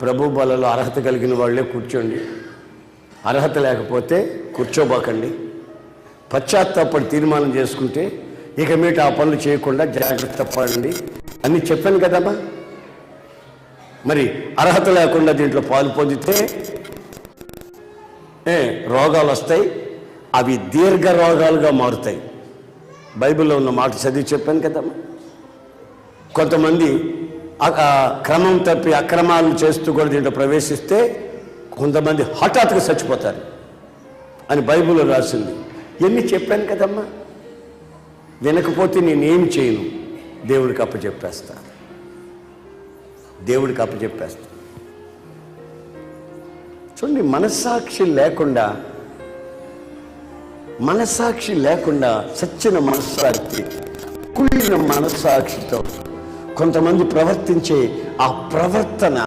ప్రభు బలలో అర్హత కలిగిన వాళ్ళే కూర్చోండి. అర్హత లేకపోతే కూర్చోబోకండి. పశ్చాత్తాపడి తీర్మానం చేసుకుంటే ఇక మీట ఆ పనులు చేయకుండా జాగ్రత్త పడండి. అని చెప్పాను కదమ్మా? మరి అర్హత లేకుండా దీంట్లో పాలు పొందితే ఏ రోగాలు వస్తాయి. అవి దీర్ఘ రోగాలుగా మారుతాయి. బైబిల్లో ఉన్న మాట చదివి చెప్పాను కదమ్మా? కొంతమంది క్రమం తప్పి అక్రమాలు చేస్తూ కూడా దీంట్లో ప్రవేశిస్తే కొంతమంది హఠాత్తుగా చచ్చిపోతారు అని బైబిల్లో రాసింది. ఎన్ని చెప్పాను కదమ్మా? వినకపోతే నేనేం చేయను? దేవుడికి అప్పచెప్పేస్తా. దేవుడికి అప్పచెప్పేస్తా. చూడండి మనస్సాక్షి లేకుండా మనస్సాక్షి లేకుండా సచ్చిన మనస్సాక్షి కుళ్ళిన మనస్సాక్షితో కొంతమంది ప్రవర్తించే ఆ ప్రవర్తన